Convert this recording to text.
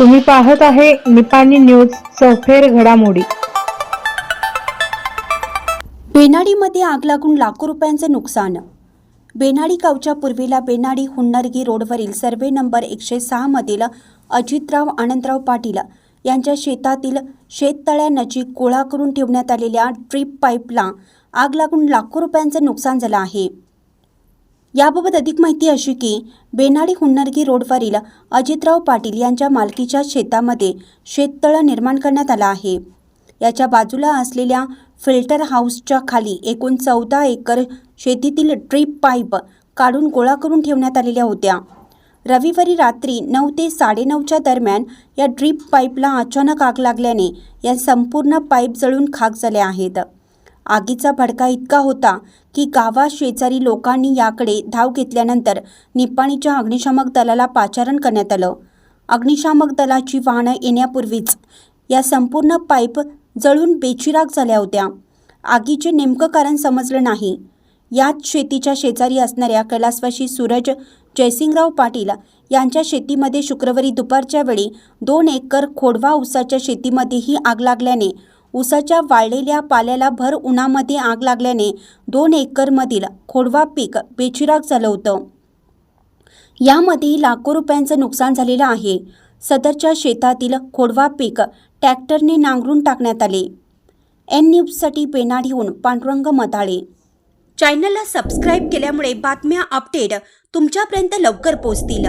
तुम्ही पाहत आहे निपाणी न्यूज सफेर घडामोडी. बेनाडीमध्ये आग लागून लाखो रुपयांचं नुकसान. बेनाडी गावच्या पूर्वीला बेनाडी हुन्नरगी रोडवरील सर्वे नंबर एकशे सहामधील अजितराव आनंदराव पाटील यांच्या शेतातील शेततळ्यानजीक गोळा करून ठेवण्यात आलेल्या ड्रीप पाईपला आग लागून लाखो रुपयांचं नुकसान झालं आहे. याबाबत अधिक माहिती अशी की बेनाडी हुन्नरगी रोडवरील अजितराव पाटील यांच्या मालकीच्या शेतामध्ये शेततळं निर्माण करण्यात आला आहे. याच्या बाजूला असलेल्या फिल्टर हाऊसच्या खाली एकूण चौदा एकर शेतीतील ड्रीप पाईप काढून गोळा करून ठेवण्यात आलेल्या होत्या. रविवारी रात्री नऊ ते साडेनऊच्या दरम्यान या ड्रीप पाईपला अचानक आग लागल्याने या संपूर्ण पाईप जळून खाक झाल्या आहेत. आगीचा भडका इतका होता की गावा शेजारी लोकांनी याकडे धाव घेतल्यानंतर निपाणीच्या अग्निशामक दलाला पाचारण करण्यात आलं. अग्निशामक दलाची वाहनं येण्यापूर्वीच या संपूर्ण पाईप जळून बेचिराग झाल्या होत्या. आगीचे नेमकं कारण समजलं नाही. याच शेतीच्या शेजारी असणाऱ्या कैलासवाशी सूरज जयसिंगराव पाटील यांच्या शेतीमध्ये शुक्रवारी दुपारच्या वेळी दोन एकर खोडवा ऊसाच्या शेतीमध्येही आग लागल्याने उसाच्या वाळलेल्या पाल्याला भर उन्हामध्ये आग लागल्याने दोन एकरमधील खोडवा पीक बेचिराग झालं होतं. यामध्ये लाखो रुपयांचं नुकसान झालेलं आहे. सदरच्या शेतातील खोडवा पीक ट्रॅक्टरने नांगरून टाकण्यात आले. एन न्यूजसाठी येऊन पांडुरंग मताळे. चॅनलला सबस्क्राईब केल्यामुळे बातम्या अपडेट तुमच्यापर्यंत लवकर पोहोचतील.